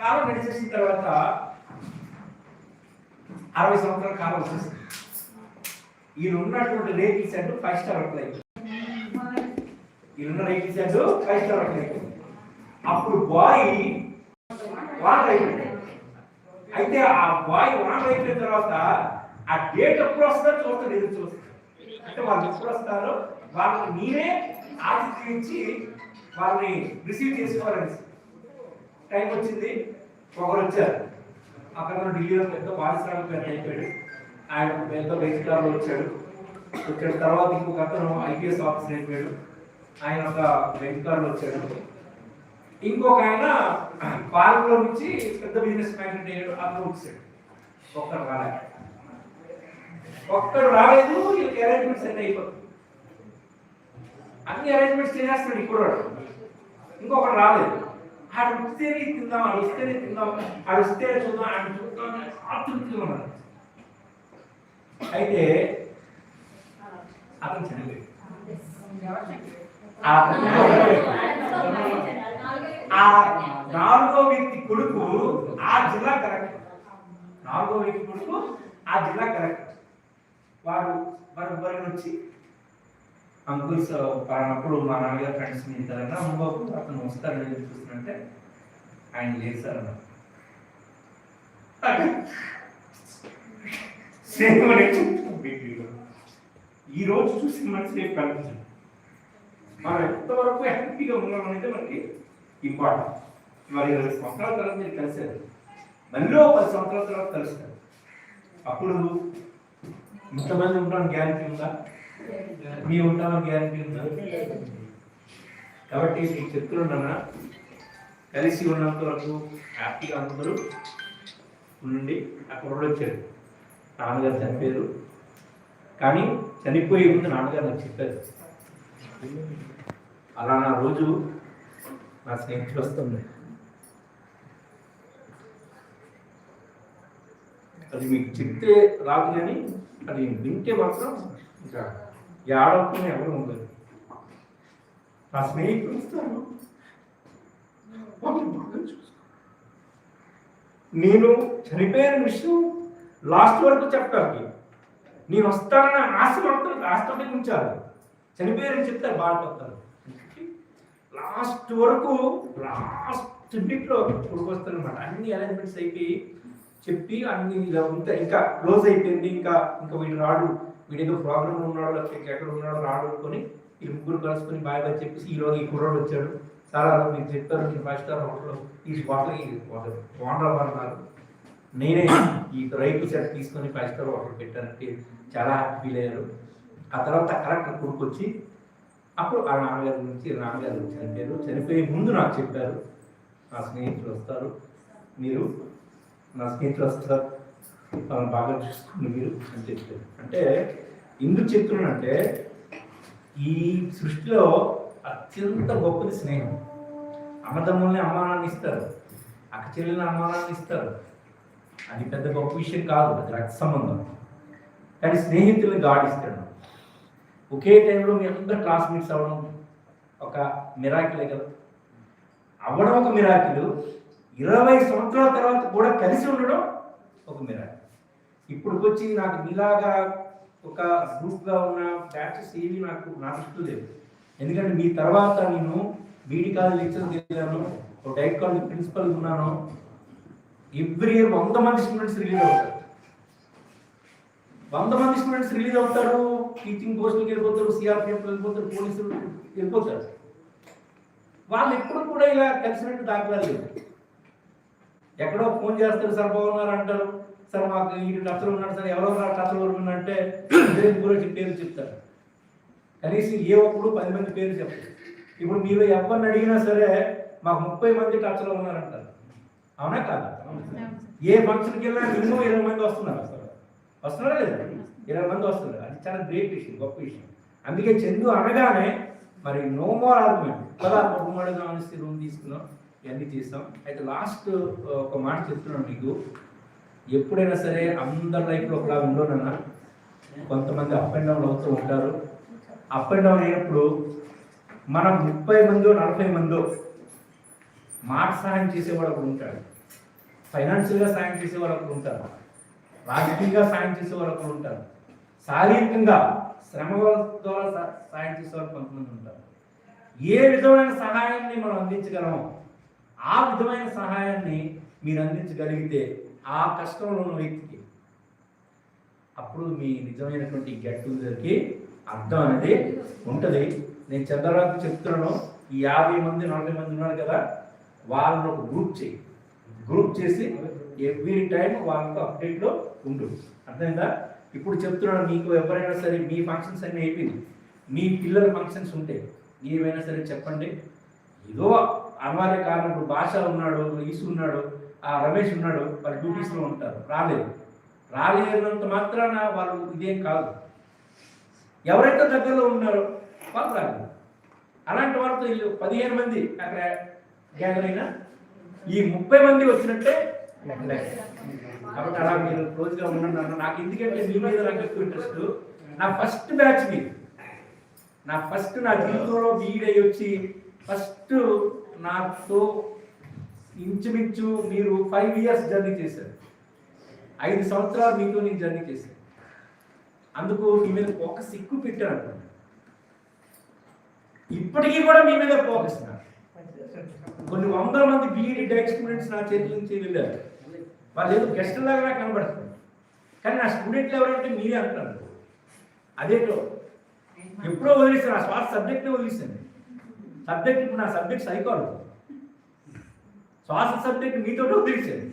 కాలం నడిచేసిన తర్వాత అరవై సంవత్సరాల కాలం వచ్చేసింది. ఈయన ఉన్నటువంటి సెట్ ఫైవ్ స్టార్ అప్లై ఈయన rating set five star apply అప్పుడు బాయ్ వాన్ అయిపోయింది అయితే ఆ బాయ్ వాన్ అయిపోయిన తర్వాత ఆ డేట్ ఎప్పుడు వస్తారో చూస్తాను ఎదురు చూస్తాడు అంటే వాళ్ళు ఎప్పుడు వస్తారో వాళ్ళని మీరే ఆతిథ్యం ఇచ్చి వాళ్ళని రిసీవ్ చేసుకోవాలని టైం వచ్చింది. ఒకరు వచ్చారు. అక్కడ ఢిల్లీలో పెద్ద పారిశ్రామికవేత్త అయిపోయాడు ఆయన పెద్ద వెజిటార్లో వచ్చాడు. వచ్చిన తర్వాత ఇంకొక అతను ఐపీఎస్ ఆఫీసర్ అయిపోయాడు. ఆయన ఒక వెజిటార్లో వచ్చాడు. ఇంకొక ఆయన పార్క్లో నుంచి పెద్ద బిజినెస్ మ్యాన్ అయ్యాడు. అతను వచ్చాడు. ఒక్కరు రాలేదు. ఒక్కడు రాలేదు. వీళ్ళకి అరేంజ్మెంట్స్ అన్నీ అయిపోతుంది అన్ని అరేంజ్మెంట్స్ చేసేస్తాడు ఇప్పుడు ఇంకొకటి రాలేదు. ఆడు వస్తేనే తిందాం ఆడు వస్తేనే తిందాం ఆడు చూద్దాం ఆడు చూద్దాం ఆతృప్తిగా ఉన్నాడు అయితే అతను చనిపోయాడు ఆ నాలుగో వ్యక్తి కొడుకు ఆ జిల్లా కరెక్ట్ నాలుగో వ్యక్తి కొడుకు ఆ జిల్లా కరెక్ట్ వారు వారు వారిని వచ్చి అంకుల్స్ అప్పుడు మా నాన్నగారు ఫ్రెండ్స్ ఇద్దరన్నా అమ్మబాబు అతను వస్తారని ఎదురు చూస్తుంటే ఆయన లేదు సార్ అన్న ఈ రోజు చూసి మనిషి రేపు కనిపించదు. మనం ఎంతవరకు హ్యాపీగా ఉన్నాం అనేది మనకి ఇంపార్టెంట్. మరి ఇరవై సంవత్సరాల తర్వాత మీరు కలిసారు మళ్ళీ ఓ పది సంవత్సరాల తర్వాత కలుస్తారు. అప్పుడు ఇంతమంది ఉండడం గ్యారంటీ ఉందా? మీ ఉంటామని గ్యారంటీ ఉందా? కాబట్టి మీకు చెప్తున్నా కలిసి ఉన్నంత వరకు హ్యాపీగా అందరూ ఉండి అక్కడ కూడా వచ్చారు నాన్నగారు చనిపోయారు. కానీ చనిపోయే ముందు నాన్నగారు నాకు చెప్పారు. అలా నా రోజు నా స్నేహితులు వస్తుంది. అది మీకు చెప్తే రాదు కానీ అది వింటే మాత్రం ఇంకా ఏడవకుండా ఎవరు ఉండదు నా స్నేహితులు వస్తారు బాగా నేను చనిపోయిన విషయం లాస్ట్ వరకు చెప్పడానికి. నేను వస్తానన్న ఆశ మాత్రం లాస్ట్ ఉంచాలి. చనిపోయారని చెప్తారు బాధపడతారు లాస్ట్ వరకు లాస్ట్ మినిట్లో వస్తారు అన్ని అరేంజ్మెంట్స్ అయిపోయి చెప్పి అన్ని ఇలా ఉంటే ఇంకా క్లోజ్ అయిపోయింది. ఇంకా ఇంకా వీళ్ళు రాడు. వీడేదో ఏదో ప్రోగ్రామ్ ఉన్నాడు లేకపోతే ఎక్కడ ఉన్నాడో రాడు అనుకొని ఈ ముగ్గురు కలుసుకొని బాయ్ బాయ్ చెప్పేసి ఈ రోజు ఈ కుర్రాడు వచ్చాడు. చాలా మీరు చెప్పారు మీరు ఫైవ్ స్టార్ హోటల్లో ఈ హోటల్ ఓనర్ అన్నారు నేనే ఈ రైతు సెట్ తీసుకొని ఫైవ్ స్టార్ హోటల్ పెట్టానంటే చాలా హ్యాపీ ఫీల్ అయ్యారు. ఆ తర్వాత కరెక్ట్ కొడుకొచ్చి అప్పుడు ఆ నాన్నగారి గురించి నాన్నగారు చనిపోయారు. చనిపోయే ముందు నాకు చెప్పారు నా స్నేహితులు వస్తారు మీరు నా స్నేహితులు వస్తారు. వాళ్ళని బాగా చూసుకోండి మీరు అని చెప్పారు. అంటే ఎందుకు చెప్తున్నానంటే ఈ సృష్టిలో అత్యంత గొప్పది స్నేహం. అమ్మతమ్ముల్ని అమ్మానాన్ని ఇస్తారు. అక్క చెల్లెల్ని అమ్మానాన్ని ఇస్తారు. అది పెద్ద గొప్ప విషయం కాదు అది రక్త సంబంధం. కానీ స్నేహితుల్ని గాడిస్తాడు ఒకే టైంలో మీ అందరు క్లాస్మేట్స్ అవ్వడం ఒక మిరాకిలే కదా. అవ్వడం ఒక మిరాకిలు ఇరవై సంవత్సరాల తర్వాత కూడా కలిసి ఉండడం ఒక మిరాకిల్ ఇప్పుడు వచ్చి నాకు మీలాగా ఒక గ్రూప్గా ఉన్న బ్యాచెస్ ఏవి నాకు నా దృష్టిలో లేవు. ఎందుకంటే మీ తర్వాత నేను బీడీ కాలేజ్ లెక్చర్ చేశాను ఒక డైట్ కాలేజ్ ప్రిన్సిపల్ ఉన్నాను. ఎవ్రీ ఇయర్ వంద మంది స్టూడెంట్స్ రిలీజ్ అవుతారు. వంద మంది స్టూడెంట్స్ రిలీజ్ అవుతారు. టీచింగ్ పోస్టులకు వెళ్ళిపోతారు సిఆర్పిఎఫ్ వెళ్ళిపోతారు పోలీసులు వెళ్ళిపోతారు. వాళ్ళు ఎప్పుడు కూడా ఇలా కలిసినట్టు దాఖలాలు లేవు. ఎక్కడో ఫోన్ చేస్తారు సార్ బాగున్నారు అంటారు సార్ మాకు ఈ టచ్లో ఉన్నాడు సార్ ఎవరో నా టచ్లో ఉన్నారంటే గురించి పేరు చెప్తారు. కనీసం ఏ ఒక్కడు పది మంది పేరు చెప్పరు. ఇప్పుడు మీరు ఎవరిని అడిగినా సరే మాకు ముప్పై మంది టచ్లో ఉన్నారంటారు. అవునా కాదు? ఏ ఫంక్షన్కి వెళ్ళినా మినిమం ఇరవై మంది వస్తున్నారు అసలు వస్తున్నారా లేదా? ఇరవై మంది వస్తున్నారు. అది చాలా గ్రేట్ విషయం గొప్ప విషయం. అందుకే చందు అనగానే మరి నో మోర్ ఆర్గ్యుమెంట్. కదా ఒక గమనిస్తే రూమ్ తీసుకున్నాం ఇవన్నీ చేస్తాం. అయితే లాస్ట్ ఒక మాట చెప్తున్నాను మీకు. ఎప్పుడైనా సరే అందరి లైఫ్లో ఒకలా ఉండోనన్నా కొంతమంది అప్ అండ్ డౌన్ అవుతూ ఉంటారు. అప్ అండ్ డౌన్ అయినప్పుడు మనం ముప్పై మందో నలభై మందో మాట సహాయం చేసేవాడు ఒకడు ఉంటాడు. ఫైనాన్షియల్గా సాయం చేసే ఒకడు ఉంటారు రాజకీయంగా సాయం చేసే ఒకడు ఉంటారు శారీరకంగా శ్రమ ద్వారా సాయం చేసే కొంతమంది ఉంటారు. ఏ విధమైన సహాయాన్ని మనం అందించగలమో ఆ విధమైన సహాయాన్ని మీరు అందించగలిగితే ఆ కష్టంలో ఉన్న వ్యక్తికి అప్పుడు మీ నిజమైనటువంటి గెట్ టుగెదర్కి అర్థం అనేది ఉంటుంది. నేను చంద్రరాజు చెప్తున్నాను ఈ యాభై మంది నలభై మంది ఉన్నారు కదా వాళ్ళని ఒక గ్రూప్ చేయి. గ్రూప్ చేసి ఎవ్రీ టైం వాళ్ళతో అప్డేట్లో ఉండు. అర్థమైందా? ఇప్పుడు చెప్తున్నాను మీకు ఎవరైనా సరే మీ ఫంక్షన్స్ అన్నీ అయిపోయింది. మీ పిల్లల ఫంక్షన్స్ ఉంటే ఏమైనా సరే చెప్పండి. ఏదో అనివార్య కారణం ఇప్పుడు భాష ఉన్నాడు ఈసు ఉన్నాడు ఆ రమేష్ ఉన్నాడు వాళ్ళు డ్యూటీస్లో ఉంటారు. రాలేదు. రాలేనంత మాత్రాన వాళ్ళు ఇదేం కాదు. ఎవరైతే దగ్గరలో ఉన్నారో వాళ్ళు రాలేదు. అలాంటి వాళ్ళతో వీళ్ళు పదిహేను మంది అక్కడ గ్యాదర్ అయినా ఈ ముప్పై మంది వచ్చినట్టే కాబట్టి అలా మీరు క్లోజ్గా ఉండండి అన్న. నాకు ఎందుకంటే మీ మీద నాకు ఎక్కువ ఇంట్రెస్ట్ నా ఫస్ట్ బ్యాచ్ మీరు నా ఫస్ట్ నా జీవితంలో బీఈడీ వచ్చి ఫస్ట్ నాతో ఇంచుమించు మీరు ఫైవ్ ఇయర్స్ జర్నీ చేశారు. ఐదు సంవత్సరాలు మీతో నేను జర్నీ చేశాను. అందుకు మీ మీద ఫోకస్ ఎక్కువ పెట్టాను అనుకోండి. ఇప్పటికీ కూడా మీ మీద ఫోకస్ కొన్ని వందల మంది బీఈడి డైరెక్ట్ స్టూడెంట్స్ నా చేతుల నుంచి వెళ్ళారు. వాళ్ళు ఏదో గెస్ట్ లాగా నాకు కనబడుతుంది కానీ నా స్టూడెంట్లు ఎవరంటే మీరే అంటారు అదేటో ఎప్పుడో వదిలేసాను ఆ శ్వాస సబ్జెక్టే వదిలేసాను సబ్జెక్ట్ ఇప్పుడు నా సబ్జెక్ట్ సైకాలజీ శ్వాస సబ్జెక్ట్ మీతో వదిలేసాను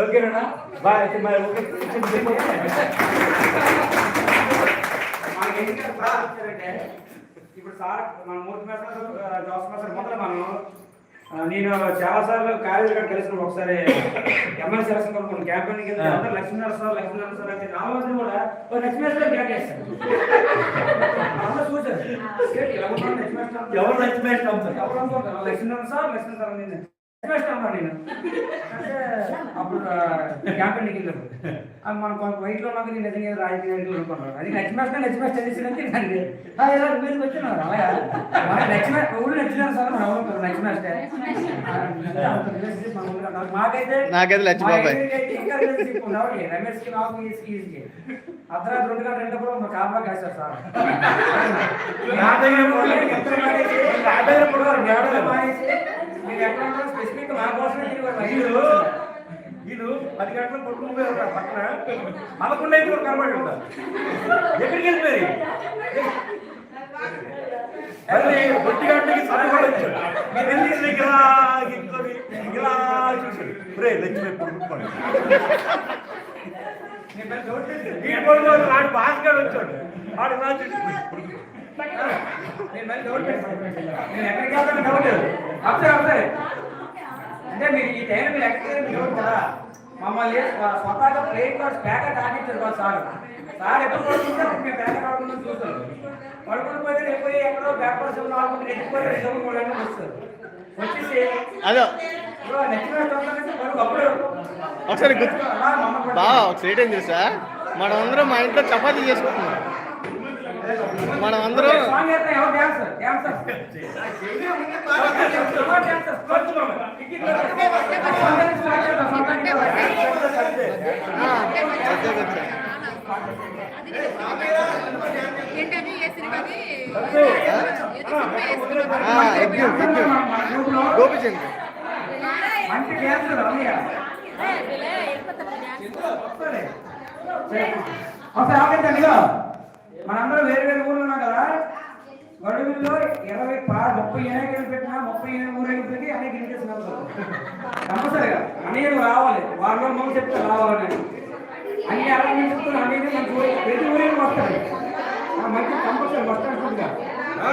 ఓకేనా బాయ్ అయితే మరి ఓకే మనకి ఎందుకంటే సార్ వచ్చారంటే ఇప్పుడు సార్ మన మూర్తి మాస్టర్ జోస్ మాస్టర్ మొదలు మనం ఆ, నేను చాలా సార్లు కాలేజీ కాడ కలిసిన ఒకసారి ఎమ్మెల్యే సెలక్షన్ క్యాంపెయినింగ్ వెళ్తే ఆ. అందరూ లక్ష్మీనారాయణ సార్ లక్ష్మీనారాయణ సార్ అంటే నా రోజు కూడా ఓ లక్ష్మీనారాయణ సార్ కేకేస్తాను అందరూ చూశారు? ఎవరు లక్ష్మీనారాయణ సార్ లక్ష్మీనారాయణ సార్ అప్పుడు వెళ్ళినప్పుడు అది మనం కొంత వైట్లో నాకు నేను నిజంగా ఏదో రాజకీయ నాయకులు అనుకున్నాను అది నచ్చిమేస్తా నచ్చిమేస్తా తెలిసిందంటే అండి ఇలా మీదకి వచ్చినారు అలాగా నచ్చిన ఊళ్ళు నచ్చినారు సార్ మనం అవుతారు మాకైతే నాకైతే లచ్చి బాబాయ్. మా ఏరియాకి అయితే ఇంకా relationship ఉండవు. రమేష్కి నాకు అర్ధరాత్రి రెండు గంటల రెండప్పుడు మా కాపలా కాశారు సార్. మానేసి, మీరు ఎక్కడ వీళ్ళు వీళ్ళు పది గంటలకు పట్టుకుని పోయి ఉంటారు పక్కన. పదకొండు ఐదు కూడా కనబడి ఉంటారు ఎక్కడికి వెళ్ళిపోయి మళ్ళీ ఒంటి గంటకి చదువుకోవడం వచ్చాడు మీరు వెళ్ళి ఇలా ఇంకొని ఇలా చూసాడు రే లక్ష్మి లేదు. వీడు భాస్కర్ వచ్చాడు. వాడు ఇలా చూసి నేను మళ్ళీ డౌట్ లేదు. నేను ఎక్కడికి వెళ్తాను డౌట్. అప్పుడే అప్పుడే అంటే మీరు ఈ టైం మీరు మీరు డౌట్ కదా మమ్మల్ని స్వ- స్వతహాగా ప్లేట్ కార్డ్స్ ప్యాకెట్ ఆడించారు కదా సార్. సార్ ఎప్పుడు పడుకుంటే మేము ప్యాకెట్ ఆడుకుందాం చూస్తాం పడుకుని పోతే రేపు ఎక్కడో బ్యాక్ పర్స్ ఆడుకుంటే ఎక్కిపోయి రెండు మూడు వస్తారు. వచ్చేసి అదో. ఒకసారి. బావా ఒకసారి ఏం తెలుసా? మనం అందరం మా ఇంట్లో చపాతీ చేసుకుంటున్నాం. మనం అందరం సాంగ్ అయితే ఎవరు డాన్సర్ డాన్సర్ ఎవరు డాన్సర్ కొంచెం అదే వచ్చా. ఏంటది ఏ సినిమాది ఆ, ఎగ్జామ్ ఎగ్జామ్ గోపిచంద్ మంచి డాన్సర్ అన్నయ్య ఒకసారి ఆగండి ఇదిగో మనందరం వేరు వేరు ఊర్లు ఉన్నాం కదా గడువుల్లో ఇరవై పా ముప్పై ఎనిమిది పెట్టినా ముప్పై ఎనిమిది ఊరేగింపులకి అనేక ఇన్విటేషన్ వెళ్తారు కంపల్సరిగా అనేక రావాలి. వాళ్ళు మమ్మల్ని చెప్తే రావాలని అన్ని నుంచి చెప్తారు అనేది మన ఊరి ప్రతి ఊరికి వస్తారు ఆ మంచి కంపల్సరీ వస్తారు ఫుడ్గా ఆ?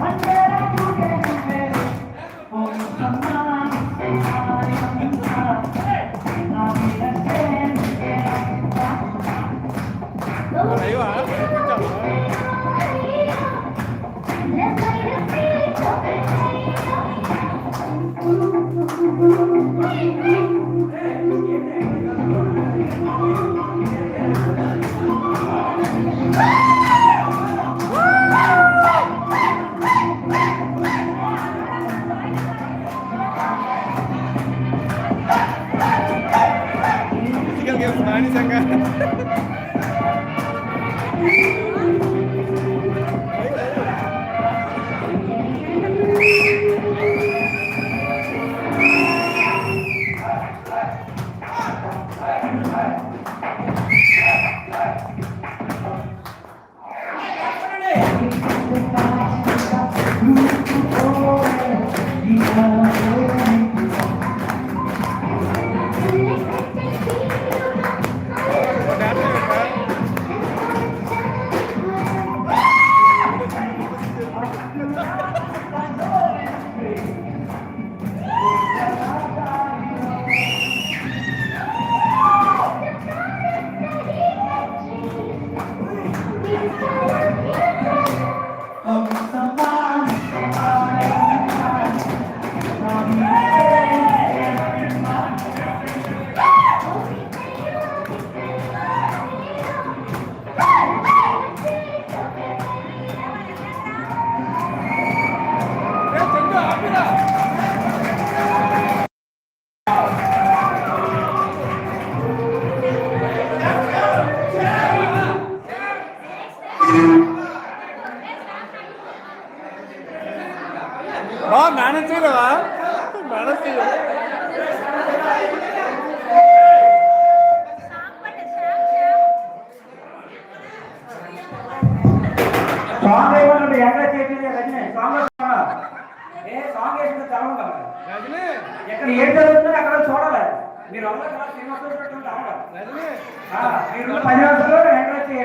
మేనేజ్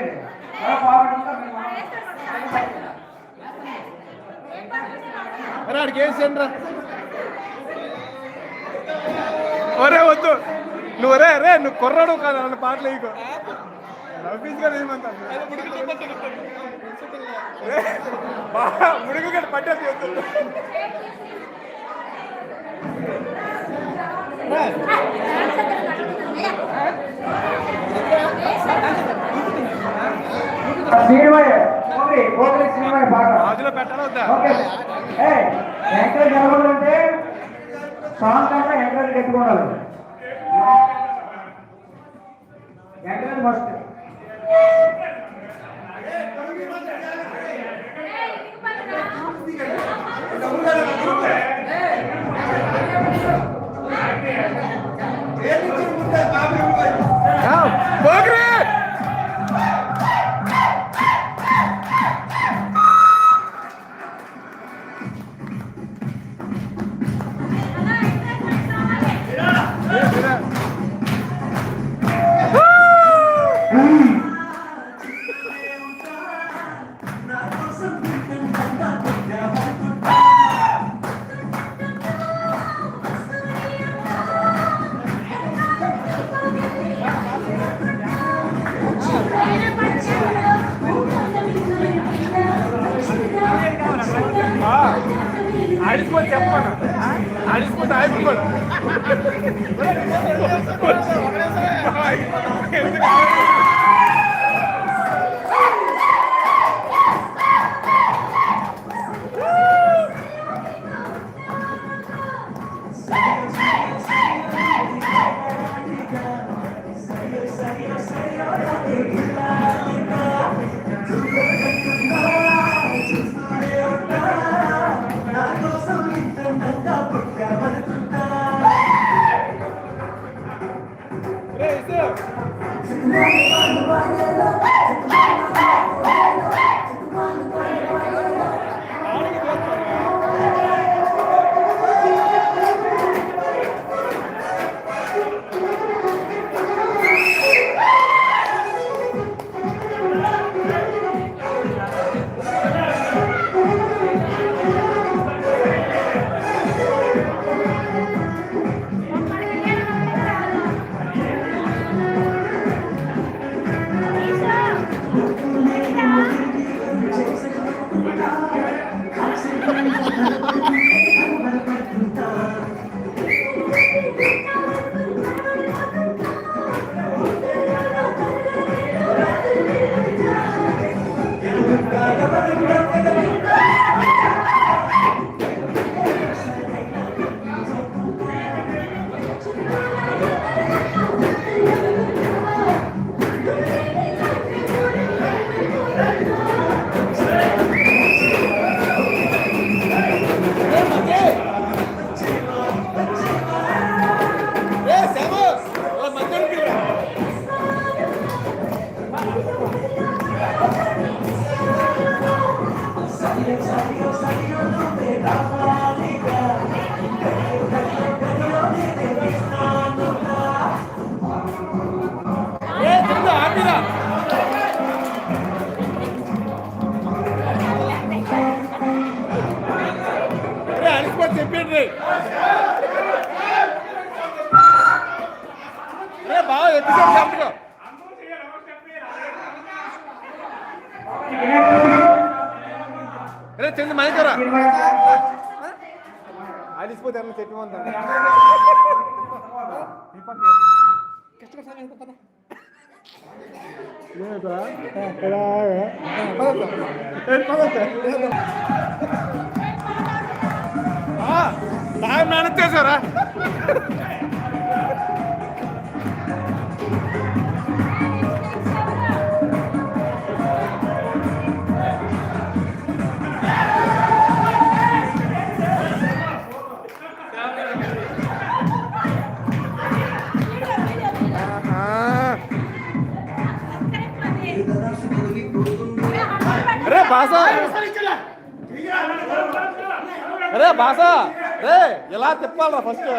చేయండి అలా బాగుంటుందా మీరు అరే ఆడికి వేసేయండి రా? ఒరే వద్దు. నువ్వు రే రే నువ్వు కుర్రాడు కాదు నన్ను పాటలు వేయకు. నవ్వించుగా ఏమంతా ముడుగు గడి పట్టేది వద్దు. ఎంకరేజ్ జరగాలంటే సాంగ్ కంటే ఎంకరేజ్ పెట్టుకోవాలి ఎంకరేజ్ ఫస్ట్ పోగ్రే అలిసిపోతే అన్న చెప్పి సార్ మేనేజ్ చేశారా? భాష అరే భాష రే ఎలా తిప్పాలరా ఫస్ట్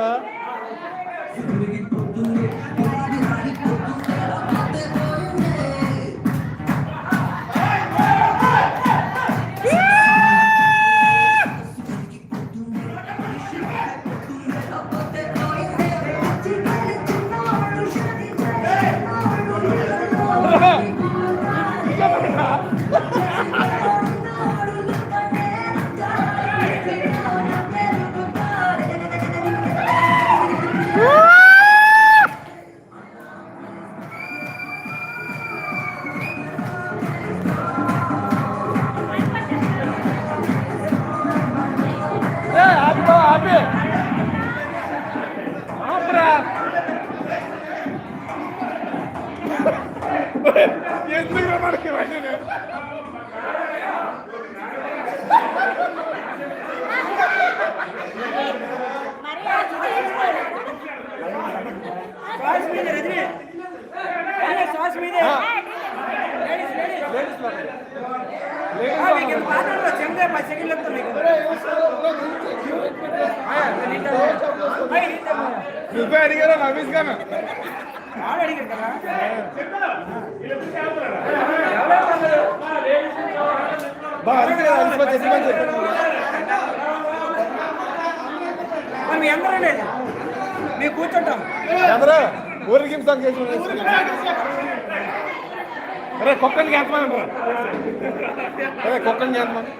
చెప్పమని చెప్పాను మరి మీ అందరూ లేదు? మేము కూర్చుంటాం. అందరూ ఊరికి సాంగ్ చేసి అరే కుక్కని చేస్తామని అరే కుక్కని చేస్తామని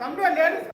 తమ్ముడు లేదు